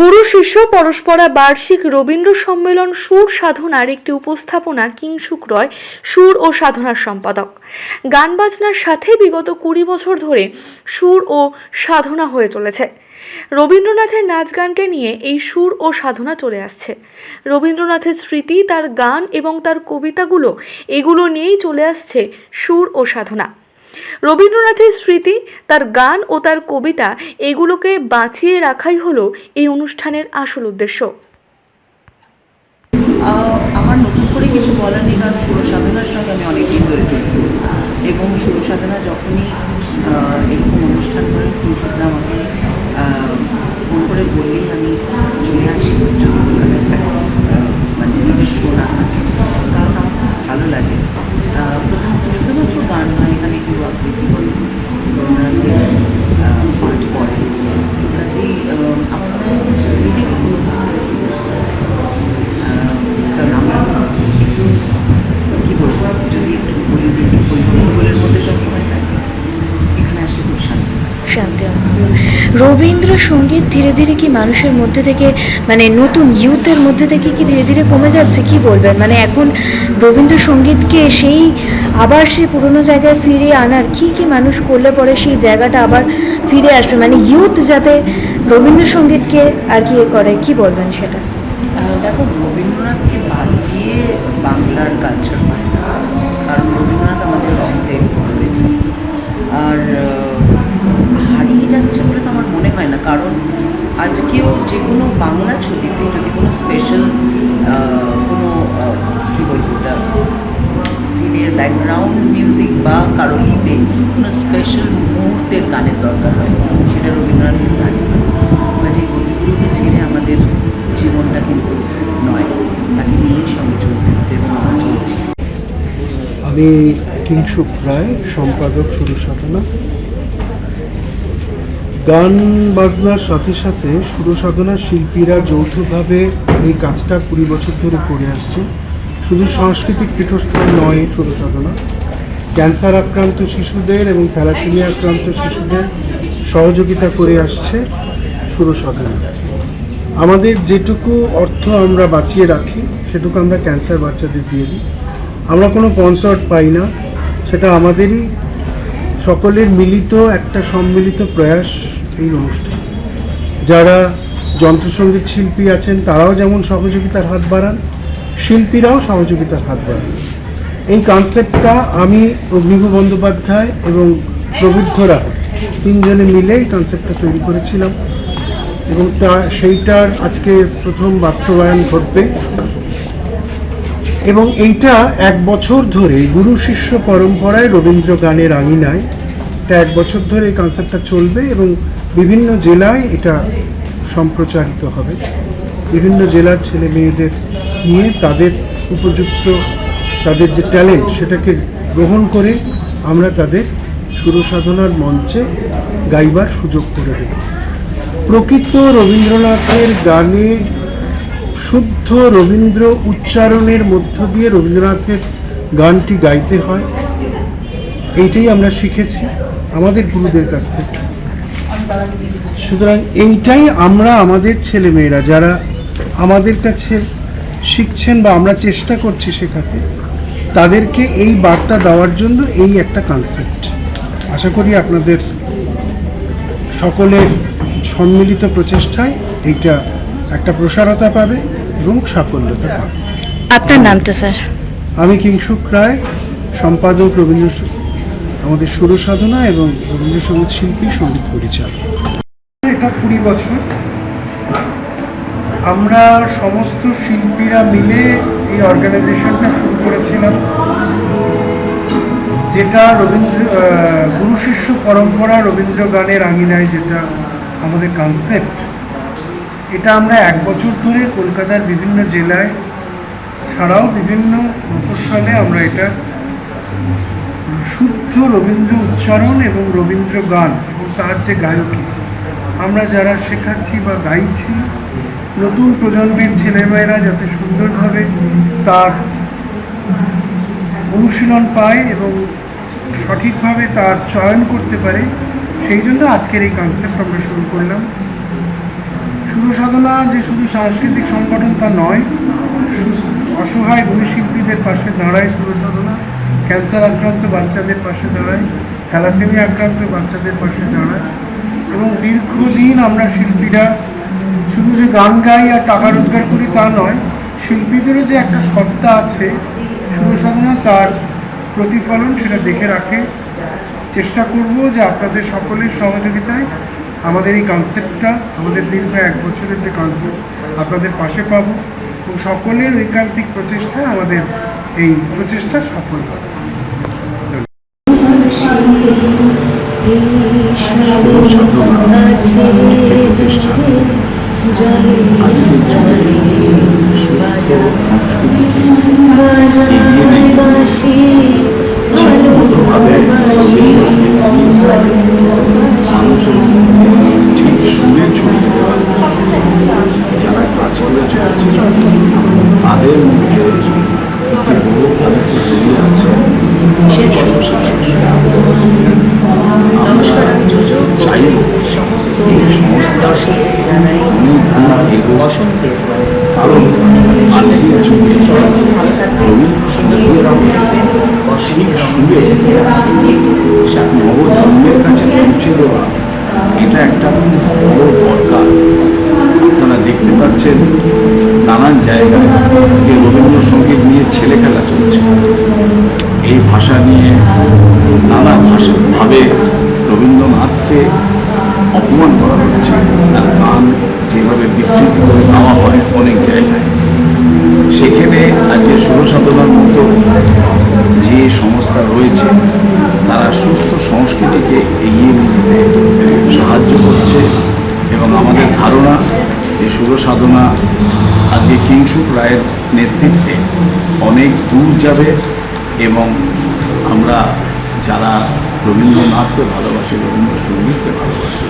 গুরু শিষ্য পরস্পরা বার্ষিক রবীন্দ্র সম্মেলন সুর সাধনার একটি উপস্থাপনা কিংসুক রয় সুর ও সাধনার সম্পাদক। গান বাজনার সাথে বিগত কুড়ি বছর ধরে সুর ও সাধনা হয়ে চলেছে। রবীন্দ্রনাথের নাচ গানকে নিয়ে এই সুর ও সাধনা চলে আসছে। রবীন্দ্রনাথের স্মৃতি, তার গান এবং তার কবিতাগুলো এগুলো নিয়েই চলে আসছে সুর ও সাধনা। রবীন্দ্রনাথের স্মৃতি, তার গান ও তার কবিতা এগুলোকে বাঁচিয়ে রাখাই হলো এই অনুষ্ঠানের আসল উদ্দেশ্য। আমার নতুন করে কিছু বলার নেই, কারণ সুর সাধনার সঙ্গে আমি অনেকদিন ধরে যুক্ত। এবং সুর সাধনা যখনই এরকম অনুষ্ঠান করেন কিংসুদা আমাকে ফোন করে বললেই আমি চলে আসি মানে নিজের শো কারণ আমার খুব ভালো লাগে আহ, প্রথমত শুধুমাত্র গান নয় এখানে কেউ আবৃত্তি করে রবীন্দ্রনাথের আহ, পাঠ করে সো কাজেই আহ, আমার মনে হয় নিজেকে কোনো খুঁজে পাওয়া যায় আহ, কারণ আমরা একটু কী বলব যদি একটু বলি যে ওই ভূগোলের মধ্যে সবসময় থাকি এখানে আসলে খুব শান্তি পাই। শান্তি অনুভব। রবীন্দ্রসঙ্গীত ধীরে ধীরে কি মানুষের মধ্যে থেকে মানে নতুন ইউথের মধ্যে থেকে কি ধীরে ধীরে কমে যাচ্ছে? কি বলবেন? মানে এখন রবীন্দ্রসঙ্গীতকে সেই আবার সেই পুরনো জায়গায় ফিরিয়ে আনার কি কি মানুষ করলে পরে সেই জায়গাটা আবার ফিরে আসবে? মানে ইউথ যাতে রবীন্দ্রসঙ্গীতকে আর কি এ করে, কি বলবেন সেটা? দেখো, রবীন্দ্রনাথকে বাদ দিয়ে বাংলার কালচার হয় না। কারণ রবীন্দ্রনাথ আমাদের রক্তে আর আহ, হারিয়ে যাচ্ছে বলে তো আমার মনে হয় না। কারণ আজকেও যে কোনো বাংলা ছবিতে যদি কোনো স্পেশাল কোনো কী বলব ওটা সিনের ব্যাকগ্রাউন্ড মিউজিক বা কারও লিপে কোনো স্পেশাল মুহূর্তের গানের দরকার হয়, সেটা রবীন্দ্রনাথের গানে কাজে কবিগুলোকে ছেড়ে আমাদের জীবনটা কিন্তু নয়। তাকে নিয়েই সঙ্গে চলতে হবে এবং আমরা চলছি। আমি কিংসুক রায় সম্পাদক সুর সাধনা। গান বাজনার সাথে সাথে সুর সাধনার শিল্পীরা যৌথভাবে এই কাজটা কুড়ি বছর ধরে করে আসছে। শুধু সাংস্কৃতিক পীঠস্থান নয় সুর সাধনা ক্যান্সার আক্রান্ত শিশুদের এবং থ্যালাসেমিয়া আক্রান্ত শিশুদের সহযোগিতা করে আসছে সুর সাধনা আমাদের যেটুকু অর্থ আমরা বাঁচিয়ে রাখি, সেটুকু আমরা ক্যান্সার বাচ্চাদের দিয়ে দিই। আমরা কোনো কনসার্ট পাই না, সেটা আমাদেরই সকলের মিলিত একটা সম্মিলিত প্রয়াস এই অনুষ্ঠান। যারা যন্ত্রসঙ্গীত শিল্পী আছেন, তারাও যেমন সহযোগিতার হাত বাড়ান, শিল্পীরাও সহযোগিতার হাত বাড়ান। এই কনসেপ্টটা আমি, অগ্নিভু বন্দ্যোপাধ্যায় এবং প্রবুদ্ধরা তিনজনে মিলে এই কনসেপ্টটা তৈরি করেছিলাম। এবং তা, সেইটার আজকে প্রথম বাস্তবায়ন ঘটবে। এবং এইটা এক বছর ধরে গুরু শিষ্য পরম্পরায় রবীন্দ্র গানের আঙিনায়। এটা এক বছর ধরে এই কনসেপ্টটা চলবে এবং বিভিন্ন জেলায় এটা সম্প্রচারিত হবে। বিভিন্ন জেলার ছেলে মেয়েদের নিয়ে তাদের উপযুক্ত, তাদের যে ট্যালেন্ট সেটাকে গ্রহণ করে আমরা তাদের সুরসাধনার মঞ্চে গাইবার সুযোগ করে দেব। প্রকৃত রবীন্দ্রনাথের গানে শুদ্ধ রবীন্দ্র উচ্চারণের মধ্য দিয়ে রবীন্দ্রনাথের গানটি গাইতে হয়। এইটাই আমরা শিখেছি আমাদের গুরুদের কাছ থেকে। সুতরাং এইটাই আমরা আমাদের ছেলেমেয়েরা যারা আমাদের কাছে শিখছেন বা আমরা চেষ্টা করছি শেখাতে, তাদেরকে এই বার্তা দেওয়ার জন্য এই একটা কনসেপ্ট আশা করি আপনাদের সকলের সম্মিলিত প্রচেষ্টায় এইটা একটা প্রসারতা পাবে। এবং সাফল্যতা আপনার নামটা স্যার? আমি কিংসুক রায় সম্পাদক রবীন্দ্র আমাদের সুর সাধনা এবং রবীন্দ্রসঙ্গীত শিল্পী সংগীত পরিচালক। এটা কুড়ি বছর। আমরা সমস্ত শিল্পীরা মিলে এই অর্গানাইজেশনটা শুরু করেছিলাম যেটা রবীন্দ্র আহ, গুরু শিষ্য পরম্পরা রবীন্দ্র গানের আঙিনায় যেটা আমাদের কনসেপ্ট আমরা এক বছর ধরে কলকাতার বিভিন্ন জেলায় ছাড়াও বিভিন্ন মফস্বলে আমরা এটা শুদ্ধ রবীন্দ্র উচ্চারণ এবং রবীন্দ্র গান এবং তার যে গায়কী। আমরা যারা শেখাচ্ছি বা গাইছি, নতুন প্রজন্মের ছেলেমেয়েরা যাতে সুন্দরভাবে তার অনুশীলন পায় এবং সঠিকভাবে তার চয়ন করতে পারে, সেই জন্য আজকের এই কনসেপ্ট আমরা শুরু করলাম। সুর সাধনা যে শুধু সাংস্কৃতিক সংগঠন তা নয় অসহায় গুণী শিল্পীদের পাশে দাঁড়ায় সুর সাধনা ক্যান্সার আক্রান্ত বাচ্চাদের পাশে দাঁড়ায়, থ্যালাসেমিয়া আক্রান্ত বাচ্চাদের পাশে দাঁড়ায়, এবং দীর্ঘদিন আমরা শিল্পীরা শুধু যে গান গাই আর টাকা রোজগার করি তা নয়, শিল্পীদেরও যে একটা সত্তা আছে সুর সাধনা তার প্রতিফলন সেটা দেখে রাখে। চেষ্টা করব যে আপনাদের সকলের সহযোগিতায় আমাদের এই কনসেপ্টটা আমাদের দীর্ঘ এক বছরের যে কনসেপ্ট আপনাদের পাশে পাবো এবং সকলের ঐকান্তিক প্রচেষ্টায় আমাদের এই প্রচেষ্টা সফল হবে। প্রতিষ্ঠান বসন্তে কারণ আজকের যুগে রবীন্দ্রসঙ্গীত ঠিক শুনে নবজন্মের কাছে পৌঁছে দেওয়া এটা একটা বড় দরকার। আপনারা দেখতে পাচ্ছেন নানান জায়গায় যে রবীন্দ্রসঙ্গীত নিয়ে ছেলে খেলা চলছে। এই ভাষা নিয়ে নানা ভাষা ভাবে রবীন্দ্রনাথকে অপমান করা হচ্ছে। তার গান যেভাবে বিকৃতি করে গাওয়া হয় অনেক জায়গায়, সেখানে আজকে সুরসাধনার মতো যে সংস্থা রয়েছে, তারা সুস্থ সংস্কৃতিকে এগিয়ে নিয়ে যেতে সাহায্য করছে এবং আমাদের ধারণা যে সুরসাধনা আজকে কিংসুক রায়ের নেতৃত্বে অনেক দূর যাবে এবং আমরা যারা রবীন্দ্রনাথকে ভালোবাসি, রবীন্দ্রসঙ্গীতকে ভালোবাসি